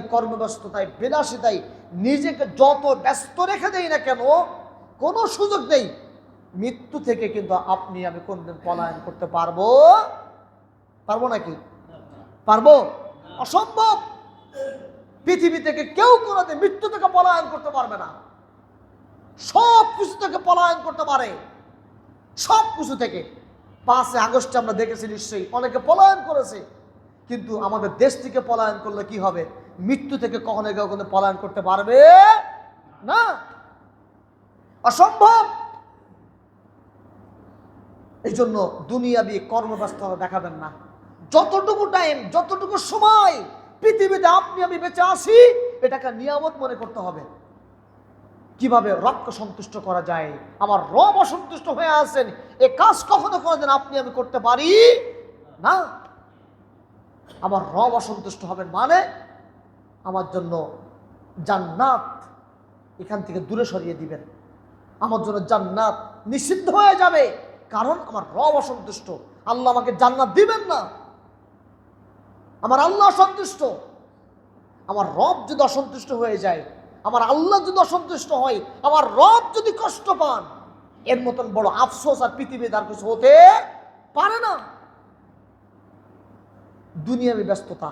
কর্মব্যস্ততায়, বিলাসিতায় নিজেকে যত ব্যস্ত রেখে দেই না কেন, কোনো সুযোগ নেই। মৃত্যু থেকে কিন্তু আপনি আমি কোনদিন পলায়ন করতে পারব? পারব নাকি? পারব? অসম্ভব! পৃথিবী থেকে কেউ কোনোদিন মৃত্যু থেকে পলায়ন করতে পারবে না। সব কিছু থেকে পলায়ন করতে পারে। সব কিছু থেকে। পাঁচে আগস্টে আমরা দেখেছি নিশ্চয়ই, অনেকে পলায়ন করেছে। কিন্তু আমাদের দেশ থেকে পলায়ন করলে কি হবে? মৃত্যু থেকে কখনো কেউ কিন্তু পলায়ন করতে পারবে না। অসম্ভব! এই জন্য দুনিয়াবি কর্মব্যস্ততা দেখাবেন না। যতটুকু টাইম যতটুকু সময় পৃথিবীতে আপনি, আমি বেঁচে আসি এটাকে নিয়ামত মনে করতে হবে। কীভাবে রবকে সন্তুষ্ট করা যায়? আমার রব অসন্তুষ্ট হয়ে আছেন। এ কাজ কখনো কোনোদিন আপনি, আমি করতে পারি না। আমার রব অসন্তুষ্ট হবেন মানে আমার জন্য জান্নাত এখান থেকে দূরে সরিয়ে দিবেন। আমার জন্য জান্নাত নিষিদ্ধ হয়ে যাবে কারণ আমার রব অসন্তুষ্ট। আল্লাহ আমাকে জান্নাত দিবেন না। আমার আল্লাহ অসন্তুষ্ট। আমার রব যদি অসন্তুষ্ট হয়ে যায়, আমার আল্লাহ যদি অসন্তুষ্ট হয়, আমার রব যদি কষ্ট পান, এর মতন বড় আফসোস আর পৃথিবী তার কিছু হতে পারে না। দুনিয়াবি ব্যস্ততা।